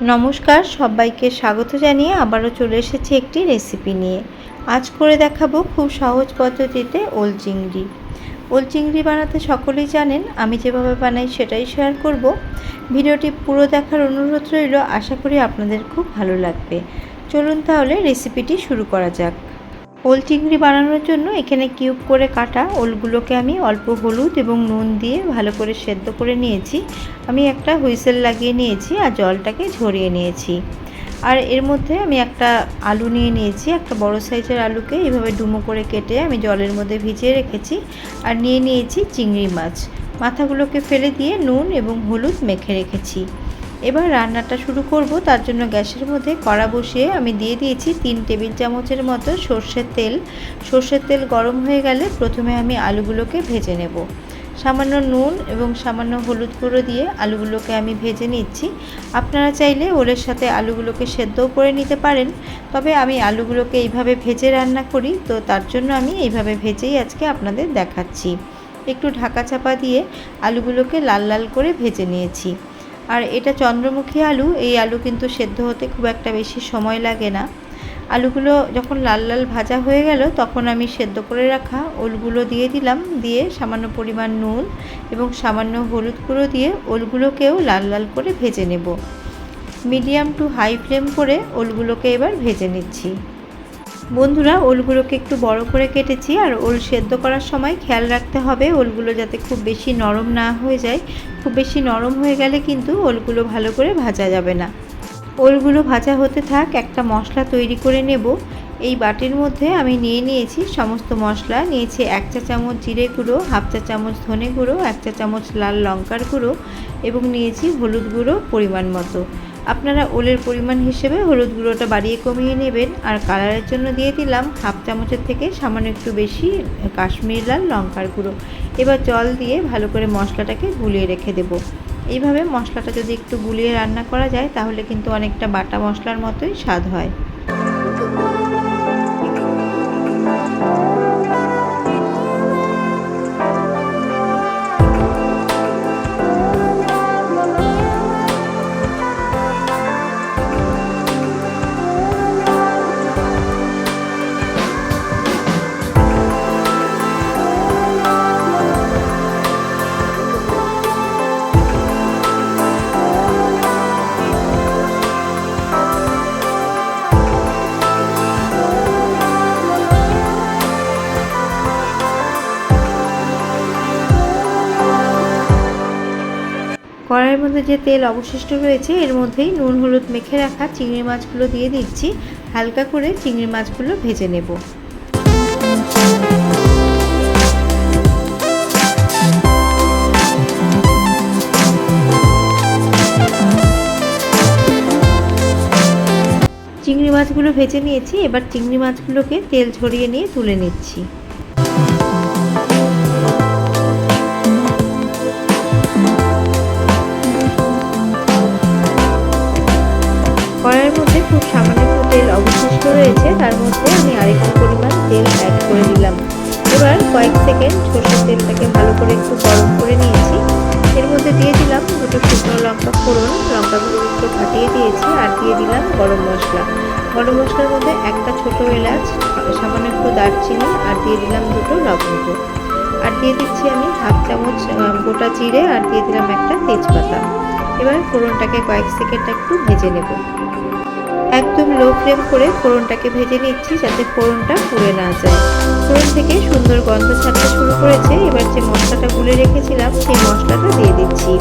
নমস্কার, সবাইকে স্বাগত জানিয়ে আবারও চলে এসেছি একটি রেসিপি নিয়ে। আজ করে দেখাবো খুব সহজ পদ্ধতিতে ওল চিংড়ি। ওল চিংড়ি বানাতে সকলেই জানেন, আমি যেভাবে বানাই সেটাই শেয়ার করব। ভিডিওটি পুরো দেখার অনুরোধ রইল, আশা করি আপনাদের খুব ভালো লাগবে। চলুন তাহলে রেসিপিটি শুরু করা যাক। ওল চিংড়ি বানানোর জন্য এখানে কিউব করে কাটা ওলগুলোকে আমি অল্প হলুদ এবং নুন দিয়ে ভালো করে সেদ্ধ করে নিয়েছি। আমি একটা হুইসেল লাগিয়ে নিয়েছি আর জলটাকে ঝরিয়ে নিয়েছি। আর এর মধ্যে আমি একটা আলু নিয়ে নিয়েছি, একটা বড় সাইজের আলুকে এইভাবে ডুমো করে কেটে আমি জলের মধ্যে ভিজিয়ে রেখেছি আর নিয়ে নিয়েছি চিংড়ি মাছ। মাথাগুলোকে ফেলে দিয়ে নুন এবং হলুদ মেখে রেখেছি। এবার রান্নাটা শুরু করব। তার জন্য গ্যাসের মধ্যে কড়া বসিয়ে আমি দিয়ে দিয়েছি তিন টেবিল চামচের মতো সর্ষের তেল। সর্ষের তেল গরম হয়ে গেলে প্রথমে আমি আলুগুলোকে ভেজে নেব। সামান্য নুন এবং সামান্য হলুদ গুঁড়ো দিয়ে আলুগুলোকে আমি ভেজে নিচ্ছি। আপনারা চাইলে ওলের সাথে আলুগুলোকে সেদ্ধও করে নিতে পারেন। তবে আমি আলুগুলোকে এইভাবে ভেজে রান্না করি, তো তার জন্য আমি এইভাবে ভেজেই আজকে আপনাদের দেখাচ্ছি। একটু ঢাকা চাপা দিয়ে আলুগুলোকে লাল লাল করে ভেজে নিয়েছি। আর এটা চন্দ্রমুখী আলু, এই আলু কিন্তু সেদ্ধ হতে খুব একটা বেশি সময় লাগে না। আলুগুলো যখন লাল লাল ভাজা হয়ে গেল, তখন আমি সেদ্ধ করে রাখা ওলগুলো দিয়ে দিলাম, দিয়ে সামান্য পরিমাণ নুন এবং সামান্য হলুদ গুঁড়ো দিয়ে ওলগুলোকেও লাল লাল করে ভেজে নেব। মিডিয়াম টু হাই ফ্লেম করে ওলগুলোকে এবার ভেজে নিচ্ছি। বন্ধুরা, ওলগুলোকে একটু বড় করে কেটেছি আর ওল সেদ্ধ করার সময় খেয়াল রাখতে হবে ওলগুলো যাতে খুব বেশি নরম না হয়ে যায়। খুব বেশি নরম হয়ে গেলে কিন্তু ওলগুলো ভালো করে ভাজা যাবে না। ওলগুলো ভাজা হতে থাক, একটা মশলা তৈরি করে নেব। এই বাটির মধ্যে আমি নিয়ে নিয়েছি সমস্ত মশলা। নিয়েছি এক চা চামচ জিরে গুঁড়ো, হাফ চা চামচ ধনে গুঁড়ো, এক চা চামচ লাল লঙ্কার গুঁড়ো এবং নিয়েছি হলুদ গুঁড়ো পরিমাণ মতো। আপনারা ওলের পরিমাণ হিসেবে হলুদ গুঁড়োটা বাড়িয়ে কমিয়ে নেবেন আর কালারের জন্য দিয়ে দিলাম হাফ চামচের থেকে সামান্য একটু বেশি কাশ্মীর লাল লঙ্কার গুঁড়ো। এবার জল দিয়ে ভালো করে মশলাটাকে গুলিয়ে রেখে দেব। এইভাবে মশলাটা যদি একটু গুলিয়ে রান্না করা যায় তাহলে কিন্তু অনেকটা বাটা মশলার মতোই স্বাদ হয়। কড়াইয়ের মধ্যে যে তেল অবশিষ্ট রয়েছে, এর মধ্যেই নুন, হলুদ মেখে রাখা চিংড়ি মাছগুলো দিয়ে দিচ্ছি। হালকা করে চিংড়ি মাছগুলো ভেজে নেব। চিংড়ি মাছগুলো ভেজে নিয়েছি। এবার চিংড়ি মাছগুলোকে তেল ঝরিয়ে নিয়ে তুলে নিচ্ছি। দিয়েছি, আর দিয়ে দিলাম গরম মশলা। গরম মশলার মধ্যে একটা ছোট এলাচ, সামান্য একটু দারচিনি, আর দিয়ে দিলাম দুটো লবঙ্গ। আর দিয়ে দিচ্ছি আমি হাফ চামচ গোটা জিরে, আর দিয়ে দিলাম একটা তেজপাতা। এবার ফোড়নটাকে কয়েক সেকেন্ড একটু ভেজে নেব। একদম লো ফ্লেম করে ফোড়নটাকে ভেজে নিচ্ছি যাতে ফোড়নটা পুড়ে না যায়। ফোড়ন থেকে সুন্দর গন্ধ ছাড়তে শুরু করেছে। এবার যে মশলাটা গুলে রেখেছিলাম, সেই মশলাটা দিয়ে দিচ্ছি।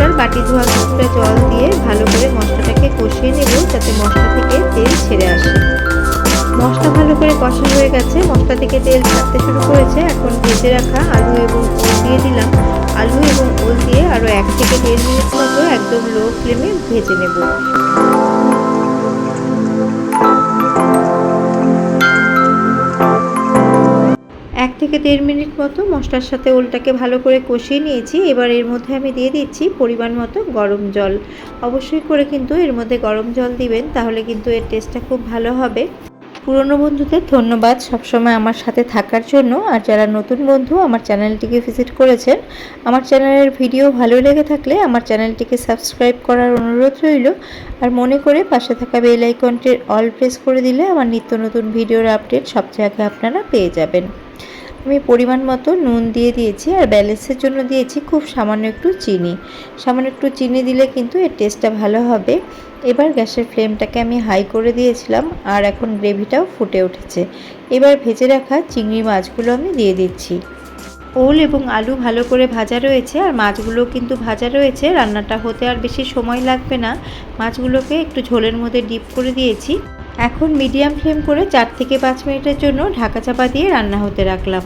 মশলার বাটি ধোয়া কিছুটা জল দিয়ে ভালো করে মশলাটাকে কষিয়ে নেব যাতে মশলা থেকে তেল ছেড়ে আসে। মশলা ভালো করে কষা হয়ে গেছে। মশলা থেকে তেল ছাড়তে শুরু করেছে। এখন ভেজে রাখা আলু এবং ওল দিয়ে দিলাম। আলু এবং ওল দিয়ে আরও এক থেকে দেড় মিনিট মতো একদম লো ফ্লেমে ভেজে নেব। থেকে দেড় মিনিট মতো মশলার সাথে ওলটাকে ভালো করে কষিয়ে নিয়েছি। এবার এর মধ্যে আমি দিয়ে দিচ্ছি পরিমাণ মতো গরম জল। অবশ্যই করে কিন্তু এর মধ্যে গরম জল দিবেন, তাহলে কিন্তু এর টেস্টটা খুব ভালো হবে। পুরনো বন্ধুদের ধন্যবাদ সবসময় আমার সাথে থাকার জন্য। আর যারা নতুন বন্ধু, আমার চ্যানেলটিকে ভিজিট করেছেন, আমার চ্যানেলের ভিডিও ভালো লেগে থাকলে আমার চ্যানেলটিকে সাবস্ক্রাইব করার অনুরোধ রইল। আর মনে করে পাশে থাকা বেল আইকনটির অল প্রেস করে দিলে আমার নিত্য নতুন ভিডিওর আপডেট সবচেয়ে আগে আপনারা পেয়ে যাবেন। আমি পরিমাণ মতো নুন দিয়ে দিয়েছি আর ব্যালেন্সের জন্য দিয়েছি খুব সামান্য একটু চিনি। সামান্য একটু চিনি দিলে কিন্তু এর টেস্টটা ভালো হবে। এবার গ্যাসের ফ্লেমটাকে আমি হাই করে দিয়েছিলাম আর এখন গ্রেভিটাও ফুটে উঠেছে। এবার ভেজে রাখা চিংড়ি মাছগুলো আমি দিয়ে দিচ্ছি। ওল এবং আলু ভালো করে ভাজা রয়েছে আর মাছগুলো কিন্তু ভাজা রয়েছে। রান্নাটা হতে আর বেশি সময় লাগবে না। মাছগুলোকে একটু ঝোলের মধ্যে ডিপ করে দিয়েছি। এখন মিডিয়াম ফ্লেম করে চার থেকে পাঁচ মিনিটের জন্য ঢাকা চাপা দিয়ে রান্না হতে রাখলাম।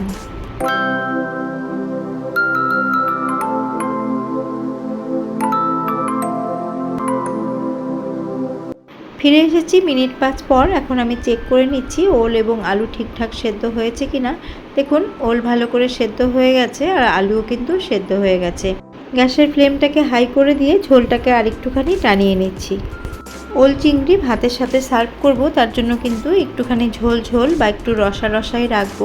ফিরে এসেছি মিনিট পাঁচ পর। এখন আমি চেক করে নিচ্ছি ওল এবং আলু ঠিকঠাক সেদ্ধ হয়েছে কিনা। দেখুন, ওল ভালো করে সেদ্ধ হয়ে গেছে আর আলুও কিন্তু সেদ্ধ হয়ে গেছে। গ্যাসের ফ্লেমটাকে হাই করে দিয়ে ঝোলটাকে আরেকটুখানি টানিয়ে নিচ্ছি। ওল চিংড়ি ভাতের সাথে সার্ভ করব, তার জন্য কিন্তু একটুখানি ঝোল ঝোল বা একটু রসা রসাই রাখব।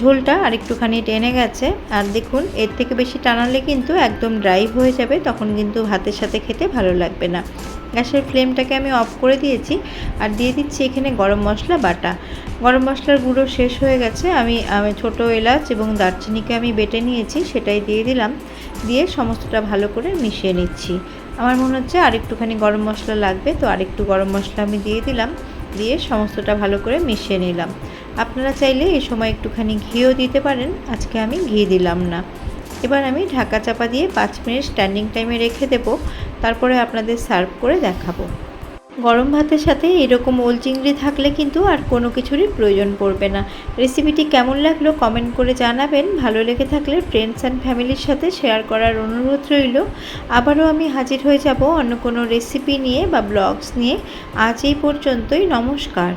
ঝোলটা আর একটুখানি টেনে গেছে, আর দেখুন, এর থেকে বেশি টানালে কিন্তু একদম ড্রাই হয়ে যাবে, তখন কিন্তু ভাতের সাথে খেতে ভালো লাগবে না। গ্যাসের ফ্লেমটাকে আমি অফ করে দিয়েছি, আর দিয়ে দিচ্ছি এখানে গরম মশলা বাটা। গরম মশলার গুঁড়ো শেষ হয়ে গেছে, আমি আমি ছোটো এলাচ এবং দারচিনিকে আমি বেটে নিয়েছি, সেটাই দিয়ে দিলাম। দিয়ে সমস্তটা ভালো করে মিশিয়ে নিচ্ছি। আমার মনে হচ্ছে আর একটুখানি গরম মশলা লাগবে, তো আরেকটু গরম মশলা আমি দিয়ে দিলাম, দিয়ে সমস্তটা ভালো করে মিশিয়ে নিলাম। আপনারা চাইলে এই সময় একটুখানি ঘিও দিতে পারেন, আজকে আমি ঘি দিলাম না। এবার আমি ঢাকা চাপা দিয়ে পাঁচ মিনিট স্ট্যান্ডিং টাইমে রেখে দেবো, তারপরে আপনাদের সার্ভ করে দেখাবো। গরম ভাতের সাথে এরকম ওল চিংড়ি থাকলে কিন্তু আর কোনো কিছুরই প্রয়োজন পড়বে না। রেসিপিটি কেমন লাগল কমেন্ট করে জানাবেন। ভালো লেগে থাকলে ফ্রেন্ডস অ্যান্ড ফ্যামিলির সাথে শেয়ার করার অনুরোধ রইল। আবারও আমি হাজির হয়ে যাব অন্য কোনো রেসিপি নিয়ে বা ব্লগস নিয়ে। আজ এই পর্যন্তই, নমস্কার।